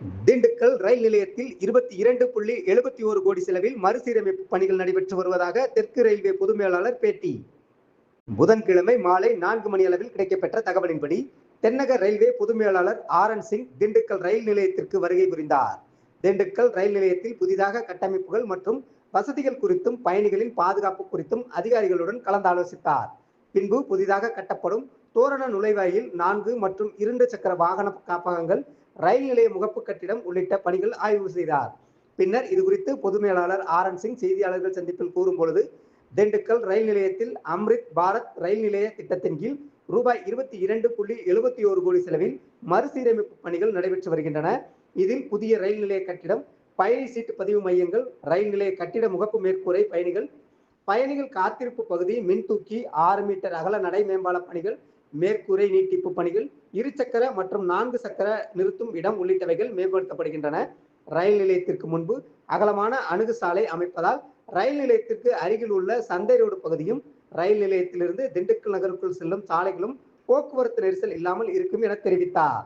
திண்டுக்கல் ரயில் நிலையத்தில் இருபத்தி இரண்டு புள்ளி எழுபத்தி ஒரு கோடி செலவில் மறுசீரமைப்பு பணிகள் நடைபெற்று வருவதாக தெற்கு ரயில்வே பொது மேலாளர் பேட்டி. புதன்கிழமை மாலை நான்கு மணி அளவில் கிடைக்கப்பெற்ற தகவலின்படி தென்னக ரயில்வே பொது மேலாளர் ஆர் என் சிங் திண்டுக்கல் ரயில் நிலையத்திற்கு வருகை புரிந்தார். திண்டுக்கல் ரயில் நிலையத்தில் புதிதாக கட்டமைப்புகள் மற்றும் வசதிகள் குறித்தும் பயணிகளின் பாதுகாப்பு குறித்தும் அதிகாரிகளுடன் கலந்தாலோசித்தார். பின்பு புதிதாக கட்டப்படும் தோரண நுழைவாயில் நான்கு மற்றும் இரண்டு சக்கர வாகன காப்பகங்கள் ரயில் நிலைய முகப்பு கட்டிடம் உள்ளிட்ட பணிகள் ஆய்வு செய்தார். பின்னர் இது குறித்து பொது மேலாளர் ஆர் என் சிங் செய்தியாளர்கள் சந்திப்பில் கூறும்பொழுது திண்டுக்கல் ரயில் நிலையத்தில் அம்ரித் பாரத் ரயில் நிலைய திட்டத்தின் கீழ் ரூபாய் இருபத்தி இரண்டு புள்ளி எழுபத்தி ஒரு கோடி செலவில் மறுசீரமைப்பு பணிகள் நடைபெற்று வருகின்றன. இதில் புதிய ரயில் நிலைய கட்டிடம் பயணி சீட்டு பதிவு மையங்கள் ரயில் நிலைய கட்டிட முகப்பு மேற்கூரை பயணிகள் பயணிகள் காத்திருப்பு பகுதி மின்தூக்கி ஆறு மீட்டர் அகல நடை மேம்பால பணிகள் மேற்கூரை நீட்டிப்பு பணிகள் இருசக்கர மற்றும் நான்கு சக்கர நிறுத்தும் இடம் உள்ளிட்டவைகள் மேம்படுத்தப்படுகின்றன. ரயில் நிலையத்திற்கு முன்பு அகலமான அணுகு சாலை அமைப்பதால் ரயில் நிலையத்திற்கு அருகில் உள்ள சந்தை ரோடு பகுதியும் ரயில் நிலையத்திலிருந்து திண்டுக்கல் நகருக்குள் செல்லும் சாலைகளும் போக்குவரத்து நெரிசல் இல்லாமல் இருக்கும் என தெரிவித்தார்.